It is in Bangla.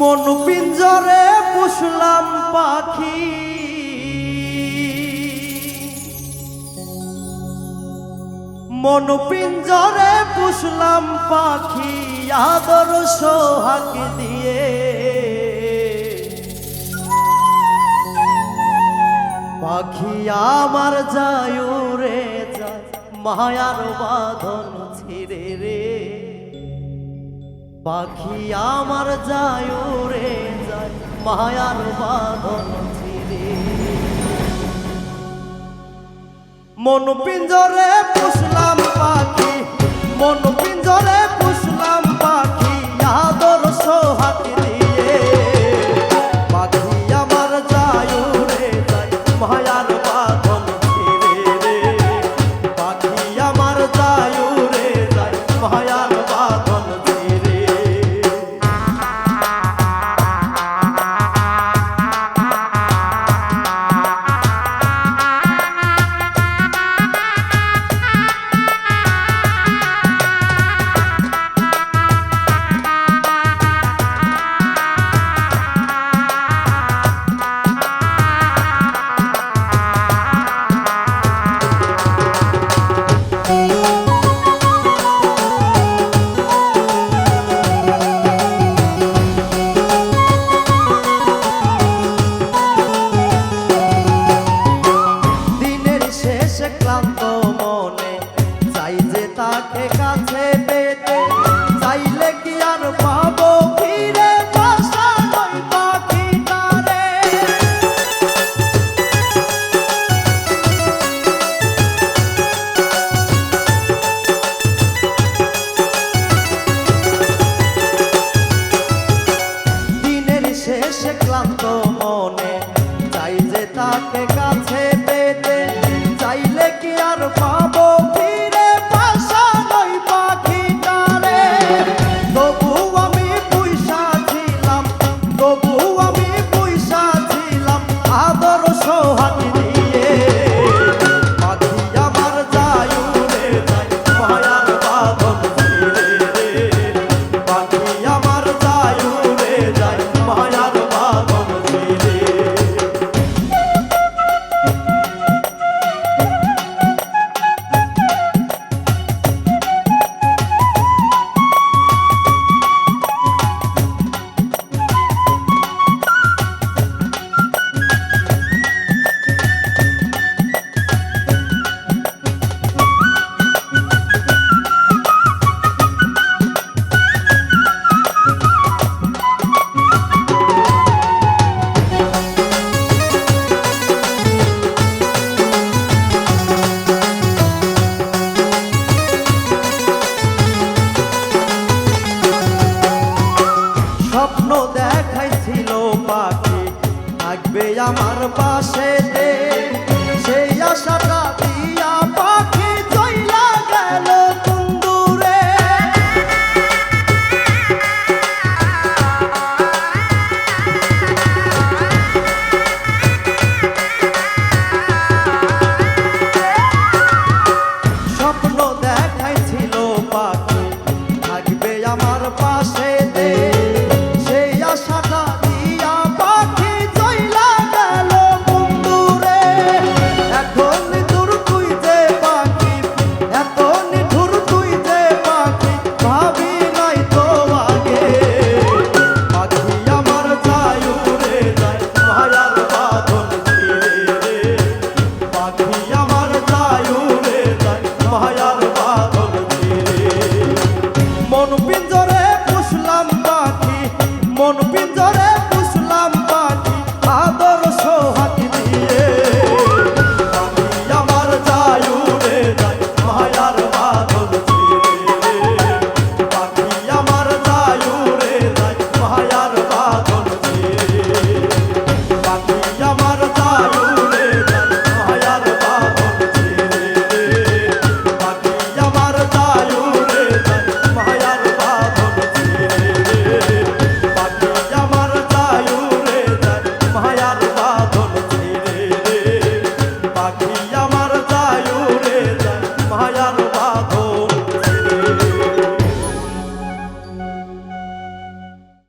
মনুপিঞ্জরে পুষলাম পাখি। মনুপিঞ্জরে পুষলাম পাখি, আদর সোহাগ দিয়ে। পাখি আমার যায় রে যায় মায়ার বাঁধন ছিড়ে রে। পাখি আমার যায় রে যায় মায়ার বাঁধন ছিড়ে। মন পিঞ্জরে পুষলাম পাখি মন পিঞ্জরে ক্লান্ত আমার পাশে